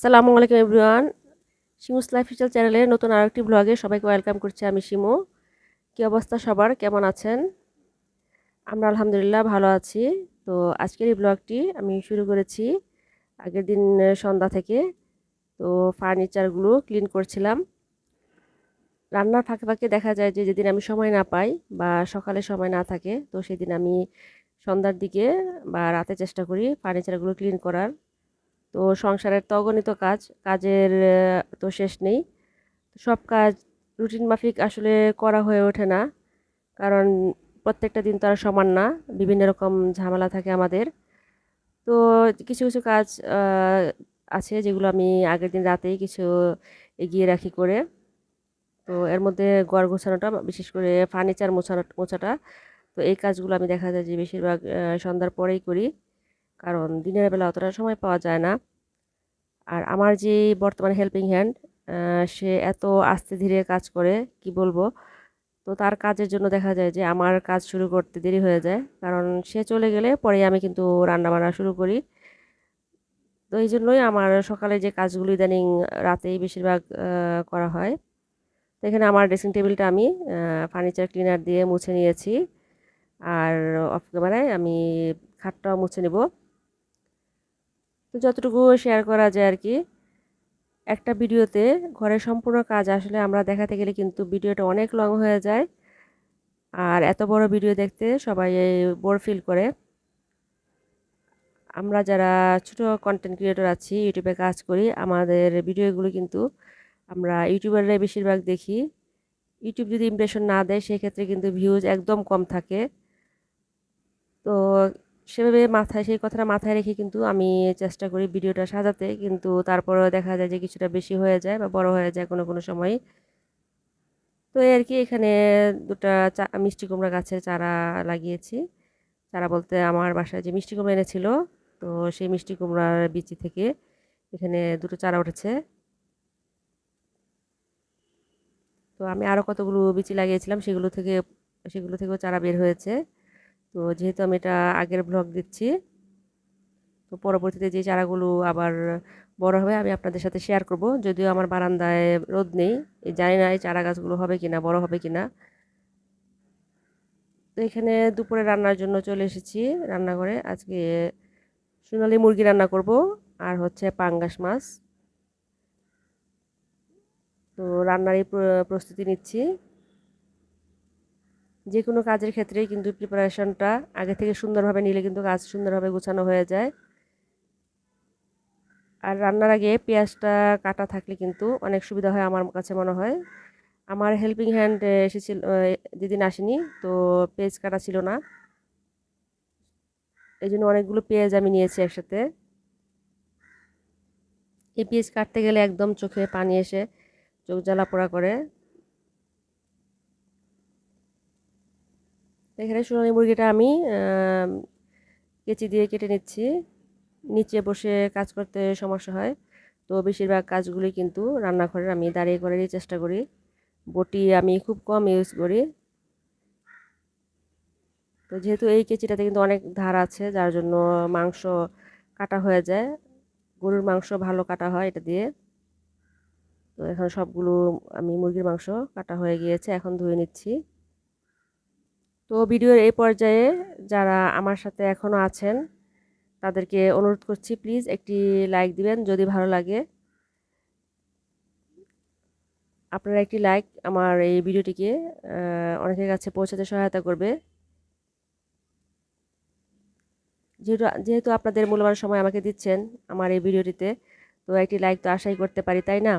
আসসালামু আলাইকুম everyone. শিমুস lifestyle চ্যানেলে নতুন আরেকটি ব্লগে সবাইকে ওয়েলকাম করছি আমি শিমু। কী অবস্থা সবার? কেমন আছেন? আমরা আলহামদুলিল্লাহ ভালো আছি। তো আজকের এই ব্লগটি আমি শুরু করেছি আগের দিন সন্ধ্যা থেকে। তো ফার্নিচারগুলো ক্লিন করছিলাম। রান্নার ফাঁকে ফাঁকে দেখা যায় যে যেদিন আমি সময় না পাই বা সকালে সময় না থাকে, তো সেদিন আমি সন্ধ্যার দিকে বা রাতে চেষ্টা করি ফার্নিচারগুলো ক্লিন করার। তো সংসারের তো অগণিত কাজ, কাজের তো শেষ নেই। সব কাজ, রুটিন মাফিক আসলে করা হয়ে ওঠে না, কারণ প্রত্যেকটা দিন তো আর সমান না, বিভিন্ন রকম ঝামেলা থাকে আমাদের। তো কিছু কিছু কাজ আছে যেগুলো আমি আগের দিন রাতেই কিছু এগিয়ে রাখি করে। তো এর মধ্যে ঘর গোছানোটা, বিশেষ করে ফার্নিচার মোছানো, মোছাটা, তো এই কাজগুলো আমি দেখা যায় যে বেশিরভাগ সন্ধ্যার পরেই করি। কারণ দিনের বেলা অতটা সময় পাওয়া যায় না। আর আমার যে বর্তমান হেল্পিং হ্যান্ড সে এত আস্তে ধীরে কাজ করে, কি বলব? তো তার কাজের জন্য দেখা যায় যে আমার কাজ শুরু করতে দেরি হয়ে যায়। কারণ সে চলে গেলে পরে আমি কিন্তু রান্না বান্না শুরু করি। তো এই জন্যই আমার সকালে যে কাজগুলো ইদানিং রাতেই বেশিরভাগ করা হয়। তো এখানে আমার ড্রেসিং টেবিলটা আমি ফার্নিচার ক্লিনার দিয়ে মুছে নিয়েছি। আর অফ ক্যামেরায় আমি খাটটাও মুছে নেব। তো যতটুকু শেয়ার করা যায় আর কি, একটা ভিডিওতে ঘরের সম্পূর্ণ কাজ আসলে আমরা দেখাতে গেলে কিন্তু ভিডিওটা অনেক লং হয়ে যায়। আর এত বড় ভিডিও দেখতে সবাই বোর ফিল করে। আমরা যারা ছোট কন্টেন্ট ক্রিয়েটর আছি ইউটিউবে কাজ করি, আমাদের ভিডিওগুলো কিন্তু আমরা ইউটিউবাররাই বেশিরভাগ দেখি। ইউটিউব যদি ইমপ্রেশন না দেয়, সেক্ষেত্রে কিন্তু ভিউজ একদম কম থাকে। তো সেভাবে মাথায়, সেই কথাটা মাথায় রেখে কিন্তু আমি চেষ্টা করি ভিডিওটা সাজাতে। কিন্তু তারপরেও দেখা যায় যে কিছুটা বেশি হয়ে যায় বা বড় হয়ে যায় কোনো কোনো সময়। তো এই আর কি, এখানে দুটা মিষ্টি কুমড়া গাছের চারা লাগিয়েছি। চারা বলতে আমার বাসায় যে মিষ্টি কুমড়া এনেছিল, তো সেই মিষ্টি কুমড়ার বিচি থেকে এখানে দুটো চারা উঠেছে। তো আমি আরও কতগুলো বিচি লাগিয়েছিলাম, সেগুলো থেকে, সেগুলো থেকেও চারা বের হয়েছে। তো যেহেতু আমি এটা আগের ব্লগ দিচ্ছি, তো পরবর্তীতে যে চারাগুলো আবার বড় হবে আমি আপনাদের সাথে শেয়ার করব। যদিও আমার বারান্দায় রোদ নেই জানি না এই চারা গাছগুলো হবে কিনা, বড় হবে কিনা। তো এখানে দুপুরে রান্নার জন্য চলে এসেছি রান্নাঘরে। আজকে সোনালি মুরগি রান্না করব আর হচ্ছে পাঙ্গাস মাছ। তো রান্নারই প্রস্তুতি নিচ্ছি। যে কোনো কাজের ক্ষেত্রেই কিন্তু প্রিপারেশনটা আগে থেকে সুন্দরভাবে নিলে কিন্তু কাজ সুন্দরভাবে গোছানো হয়ে যায়। আর রান্নার আগে পেঁয়াজটা কাটা থাকলে কিন্তু অনেক সুবিধা হয় আমার কাছে মনে হয়। আমার হেল্পিং হ্যান্ড এসেছিল যেদিন আসেনি তো পেঁয়াজ কাটা ছিল না। এই জন্য অনেকগুলো পেঁয়াজ আমি নিয়েছি একসাথে। এই পেঁয়াজ কাটতে গেলে একদম চোখে পানি এসে চোখ জ্বালা পোড়া করে। এখানে সোনালি মুরগিটা আমি কেচি দিয়ে কেটে নিচ্ছি। নিচে বসে কাজ করতে সমস্যা হয়। তো বেশিরভাগ কাজগুলি কিন্তু রান্নাঘরের আমি দাঁড়িয়ে করারই চেষ্টা করি। বটি আমি খুব কম ইউজ করি। তো যেহেতু এই কেচিটাতে কিন্তু অনেক ধার আছে, যার জন্য মাংস কাটা হয়ে যায়। গরুর মাংস ভালো কাটা হয় এটা দিয়ে। তো এখন সবগুলো আমি মুরগির মাংস কাটা হয়ে গিয়েছে, এখন ধুয়ে নিচ্ছি। তো ভিডিওর এই পর্যায়ে যারা আমার সাথে এখনও আছেন, তাদেরকে অনুরোধ করছি প্লিজ একটি লাইক দিবেন যদি ভালো লাগে। আপনারা একটি লাইক আমার এই ভিডিওটিকে অনেকের কাছে পৌঁছাতে সহায়তা করবে। যেহেতু যেহেতু আপনাদের মূল্যবান সময় আমাকে দিচ্ছেন আমার এই ভিডিওটিতে, তো একটি লাইক তো আশাই করতে পারি, তাই না?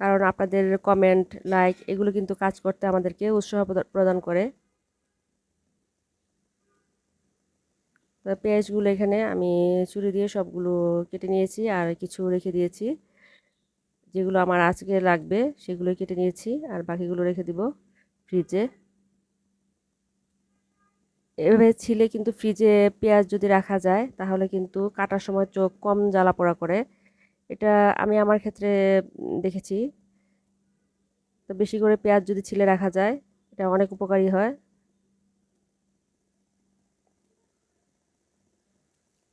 কারণ আপনাদের কমেন্ট লাইক এগুলো কিন্তু কাজ করতে আমাদেরকে উৎসাহ প্রদান করে। তো পেঁয়াজগুলো এখানে আমি চুরি দিয়ে সবগুলো কেটে নিয়েছি আর কিছু রেখে দিয়েছি। যেগুলো আমার আজকে লাগবে সেগুলো কেটে নিয়েছি আর বাকিগুলো রেখে দিব ফ্রিজে এভাবে ছিলে কিন্তু ফ্রিজে পেঁয়াজ যদি রাখা যায় তাহলে কিন্তু কাটার সময় চোখ কম জ্বালা পোড়া করে। এটা আমি আমার ক্ষেত্রে দেখেছি। তো বেশি করে পেঁয়াজ যদি ছিলে রাখা যায়, এটা অনেক উপকারী হয়।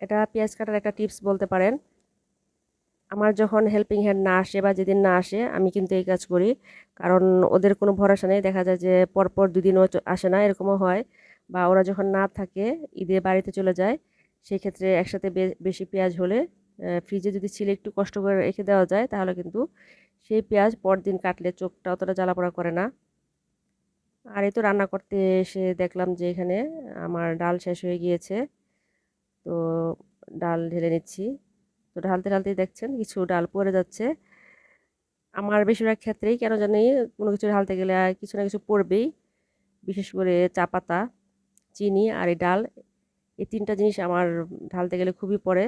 এটা পেঁয়াজ কাটার একটা টিপস বলতে পারেন। আমার যখন হেল্পিং হ্যান্ড না আসে বা যেদিন না আসে, আমি কিন্তু এই কাজ করি। কারণ ওদের কোনো ভরসা নেই। দেখা যায় যে পরপর দুদিনও আসে না, এরকমও হয়। বা ওরা যখন না থাকে, ঈদে বাড়িতে চলে যায় সেই ক্ষেত্রে একসাথে বেশি পেঁয়াজ হলে ফ্রিজে যদি ছিলে একটু কষ্ট করে রেখে দেওয়া যায়, তাহলে কিন্তু সেই পেঁয়াজ পরদিন কাটলে চোখটা অতটা জ্বালাপোড়া করে না। আর এই তো রান্না করতে এসে দেখলাম যে এখানে আমার ডাল শেষ হয়ে গিয়েছে। তো ডাল ঢেলে নিচ্ছি। তো ঢালতে ঢালতেই দেখছেন কিছু ডাল পড়ে যাচ্ছে। আমার বেশিরভাগ ক্ষেত্রেই কেন জানি কোনো কিছু ঢালতে গেলে কিছু না কিছু পড়বেই, বিশেষ করে চা পাতা, চিনি আর এই ডাল। এই তিনটা জিনিস আমার ঢালতে গেলে খুবই পড়ে।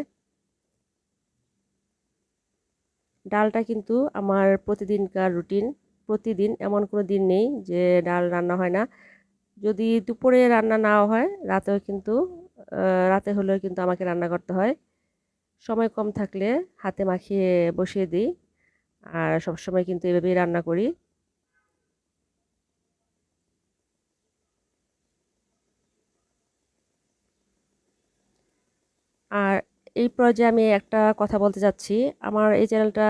ডালটা কিন্তু আমার প্রতিদিনকার রুটিন। প্রতিদিন এমন কোনো দিন নেই যে ডাল রান্না হয় না। যদি দুপুরে রান্না নাও হয়, রাতেও কিন্তু রাতে হলেও কিন্তু আমাকে রান্না করতে হয়। সময় কম থাকলে হাতে মাখিয়ে বসিয়ে দিই আর সবসময় কিন্তু এভাবেই রান্না করি। আর এই পর্যায়ে আমি একটা কথা বলতে যাচ্ছি। আমার এই চ্যানেলটা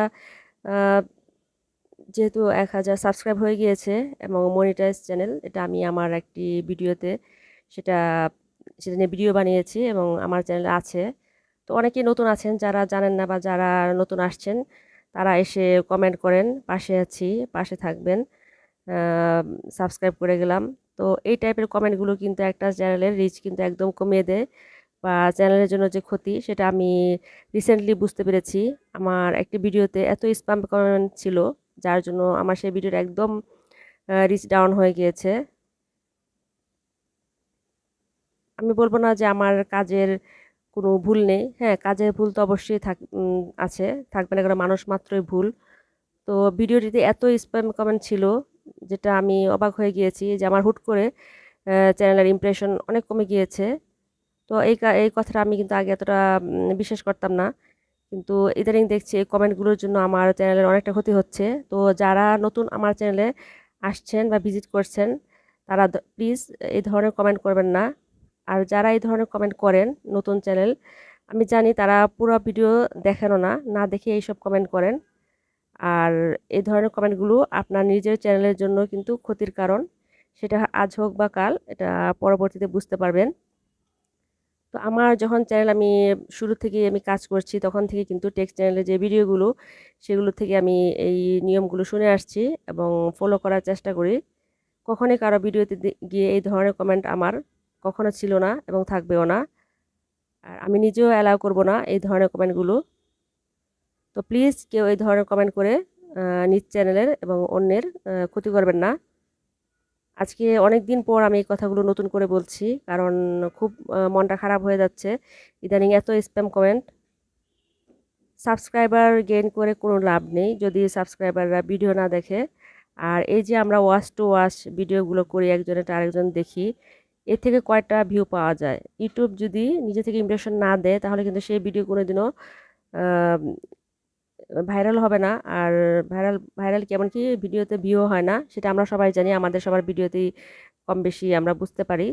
যেহেতু এক হাজার সাবস্ক্রাইব হয়ে গিয়েছে এবং মনিটাইজ চ্যানেল, এটা আমি আমার একটি ভিডিওতে সেটা সেটা নিয়ে ভিডিও বানিয়েছি এবং আমার চ্যানেল আছে। তো অনেকেই নতুন আছেন, যারা জানেন না বা যারা নতুন আসছেন, তারা এসে কমেন্ট করেন, পাশে আছি, পাশে থাকবেন সাবস্ক্রাইব করে গেলাম। তো এই টাইপের কমেন্টগুলো কিন্তু একটা চ্যানেলের রিচ কিন্তু একদম কমিয়ে দেয়। বা চ্যানেলের জন্য যে ক্ষতি সেটা আমি রিসেন্টলি বুঝতে পেরেছি। আমার একটি ভিডিওতে এত স্পাম কমেন্ট ছিল, যার জন্য আমার সেই ভিডিওটা একদম রিচ ডাউন হয়ে গিয়েছে। আমি বলব না যে আমার কাজের কোনো ভুল নেই। হ্যাঁ কাজের ভুল তো অবশ্যই থাক আছে। থাকবে না কারণ মানুষ মাত্রই ভুল। তো ভিডিওটিতে এত স্প্যাম কমেন্ট ছিল, যেটা আমি অবাক হয়ে গিয়েছি যে আমার হুট করে চ্যানেলের ইমপ্রেশন অনেক কমে গিয়েছে। তো এই এই কথাটা আমি কিন্তু আগে এতটা বিশ্বাস করতাম না। কিন্তু ইদানিং দেখছি এই কমেন্টগুলোর জন্য আমার চ্যানেলের অনেকটা ক্ষতি হচ্ছে। তো যারা নতুন আমার চ্যানেলে আসছেন বা ভিজিট করছেন, তারা প্লিজ এই ধরনের কমেন্ট করবেন না। আর যারা এই ধরনের কমেন্ট করেন নতুন চ্যানেল, আমি জানি তারা পুরো ভিডিও দেখেনও না না দেখে এইসব কমেন্ট করেন। আর এই ধরনের কমেন্টগুলো আপনার নিজের চ্যানেলের জন্য কিন্তু ক্ষতির কারণ। সেটা আজ হোক বা কাল, এটা পরবর্তীতে বুঝতে পারবেন। তো আমার যখন চ্যানেল আমি শুরু থেকে আমি কাজ করছি, তখন থেকে কিন্তু টেক্সট চ্যানেলে যে ভিডিওগুলো সেগুলো থেকে আমি এই নিয়মগুলো শুনে আসছি এবং ফলো করার চেষ্টা করি। কখনই কারও ভিডিওতে গিয়ে এই ধরনের কমেন্ট আমার কখনো ছিল না এবং থাকবেও না। আর আমি নিজেও অ্যালাউ করব না এই ধরনের কমেন্টগুলো তো প্লিজ কেউ এই ধরনের কমেন্ট করে নিজ চ্যানেলের এবং অন্যের ক্ষতি করবেন না। আজকে অনেক দিন পর আমি এই কথাগুলো নতুন করে বলছি, কারণ খুব মনটা খারাপ হয়ে যাচ্ছে। ইদানিং এত স্প্যাম কমেন্ট। সাবস্ক্রাইবার গেইন করে কোনো লাভ নেই, যদি সাবস্ক্রাইবাররা ভিডিও না দেখে। আর এই যে আমরা ওয়াশ টু ওয়াশ ভিডিওগুলো করি, একজনের আরেকজন দেখি, এর থেকে কয়টা ভিউ পাওয়া যায়। ইউটিউব যদি নিজে থেকে ইমপ্রেশন না দেয়, তাহলে কিন্তু সেই ভিডিও কোনোদিনও ভাইরাল হবে না। আর ভাইরাল ভাইরাল কেমন কি ভিডিওতে ভিউ হয় না। সেটা আমরা সবাই জানি, আমাদের সবার ভিডিওতেই কম বেশি আমরা বুঝতে পারি।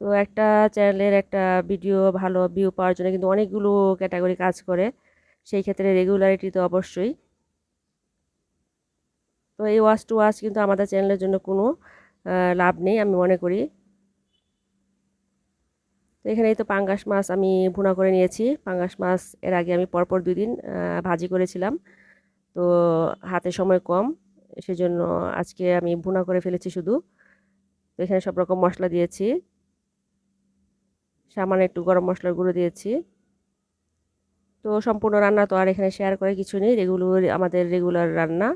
তো একটা চ্যানেলের একটা ভিডিও ভালো ভিউ পাওয়ার জন্য কিন্তু অনেকগুলো ক্যাটাগরি কাজ করে। সেই ক্ষেত্রে রেগুলারিটি তো অবশ্যই। তো এই ওয়াচ টু ওয়াচ কিন্তু আমাদের চ্যানেলের জন্য কোনো লাভ নেই আমি মনে করি। তো এখানে তো পাঙ্গাস মাছ আমি ভুনা করে নিয়েছি। পাঙ্গাস মাছ এর আগে আমি পরপর দুই দিন ভাজি করেছিলাম। তো হাতে সময় কম, সেজন্য আজকে আমি ভুনা করে ফেলেছি শুধু। তো এখানে সব রকম মশলা দিয়েছি। সামান্য একটু গরম মশলার গুঁড়ো দিয়েছি। তো সম্পূর্ণ রান্না তো আর এখানে শেয়ার করে কিছু নেই। রেগুলার আমাদের রেগুলার রান্না।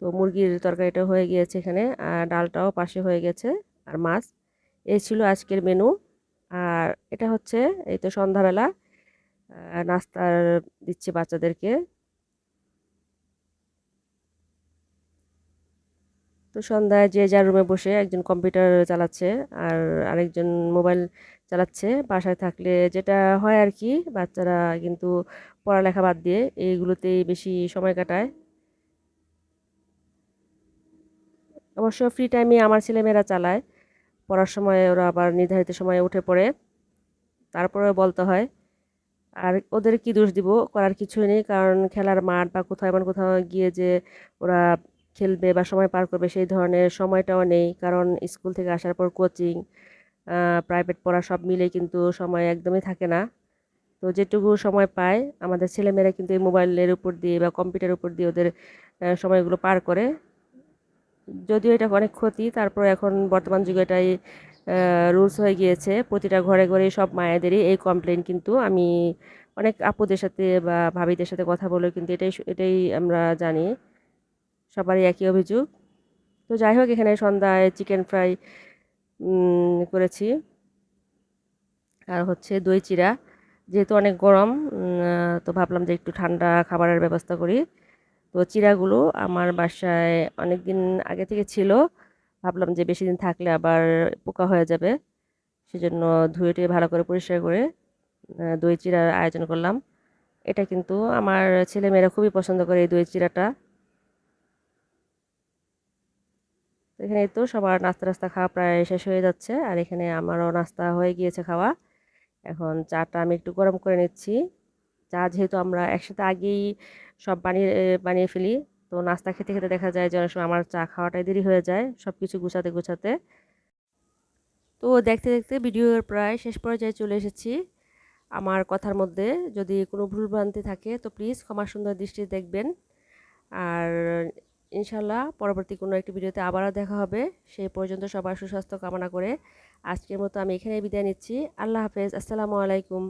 তো মুরগির তরকারিটা হয়ে গিয়েছে এখানে, আর ডালটাও পাশে হয়ে গেছে, আর মাছ। এই ছিল আজকের মেনু আর এটা হচ্ছে এই তো সন্ধ্যাবেলা নাস্তার দিচ্ছি বাচ্চাদেরকে। তো সন্ধ্যায় যে যার রুমে বসে একজন কম্পিউটার চালাচ্ছে আর আরেকজন মোবাইল চালাচ্ছে, বাসায় থাকলে যেটা হয় আর কি, বাচ্চারা কিন্তু পড়ালেখা বাদ দিয়ে এইগুলোতেই বেশি সময় কাটায়। অবশ্য ফ্রি টাইমে আমার ছেলেমেয়েরা চালায়। পড়ার সময় ওরা আবার নির্ধারিত সময়ে উঠে পড়ে। তারপরে বলতে হয়, আর ওদের কি দোষ দিব? করার কিছুই নেই, কারণ খেলার মাঠ বা কোথাও এমন কোথাও গিয়ে যে ওরা খেলবে বা সময় পার করবে সেই ধরনের সময়টাও নেই। কারণ স্কুল থেকে আসার পর কোচিং প্রাইভেট পড়া সব মিলে কিন্তু সময় একদমই থাকে না। তো যেটুকু সময় পায়, আমাদের ছেলেমেয়েরা কিন্তু এই মোবাইলের উপর দিয়ে বা কম্পিউটারের উপর দিয়ে ওদের সময়গুলো পার করে। যদিও এটা অনেক ক্ষতি, তারপর এখন বর্তমান যুগে এটাই রুলস হয়ে গিয়েছে। প্রতিটা ঘরে ঘরে সব মায়েদেরই এই কমপ্লেন কিন্তু আমি অনেক আপুদের সাথে বা ভাবিদের সাথে কথা বলে কিন্তু এটাই এটাই আমরা জানি। সবারই একই অভিযোগ। তো যাই হোক, এখানে সন্ধ্যায় চিকেন ফ্রাই করেছি। আর হচ্ছে দই চিরা যেহেতু অনেক গরম তো ভাবলাম যে একটু ঠান্ডা খাবারের ব্যবস্থা করি। তো চিড়াগুলো আমার বাসায় অনেক দিন আগে থেকে ছিল। ভাবলাম যে বেশি দিন থাকলে আবার পোকা হয়ে যাবে। সেজন্য ধুয়ে টুয়ে ভালো করে পরিষ্কার করে দই চিড়ার আয়োজন করলাম। এটা কিন্তু আমার ছেলেমেয়েরা খুবই পছন্দ করে এই দই চিড়াটা। তো এখানে তো সবার নাস্তা টাস্তা খাওয়া প্রায় শেষ হয়ে যাচ্ছে। আর এখানে আমারও নাস্তা হয়ে গিয়েছে খাওয়া। এখন চাটা আমি একটু গরম করে নিচ্ছি। চা যেহেতু আমরা একসাথে আগেই সব বানিয়ে বানিয়ে ফেলি, তো নাস্তা খেতে খেতে দেখা যায় যে সময় আমার চা খাওয়াটাই দেরি হয়ে যায় সব কিছু গুছাতে গুছাতে। তো দেখতে দেখতে ভিডিওর প্রায় শেষ পর্যায়ে চলে এসেছি। আমার কথার মধ্যে যদি কোনো ভুলভ্রান্তি থাকে তো প্লিজ ক্ষমা সুন্দর দৃষ্টি দেখবেন। আর ইনশাল্লাহ পরবর্তী কোনো একটি ভিডিওতে আবারও দেখা হবে। সেই পর্যন্ত সবার সুস্বাস্থ্য কামনা করে আজকের মতো আমি এখানেই বিদায় নিচ্ছি। আল্লাহ হাফেজ। আসসালামু আলাইকুম।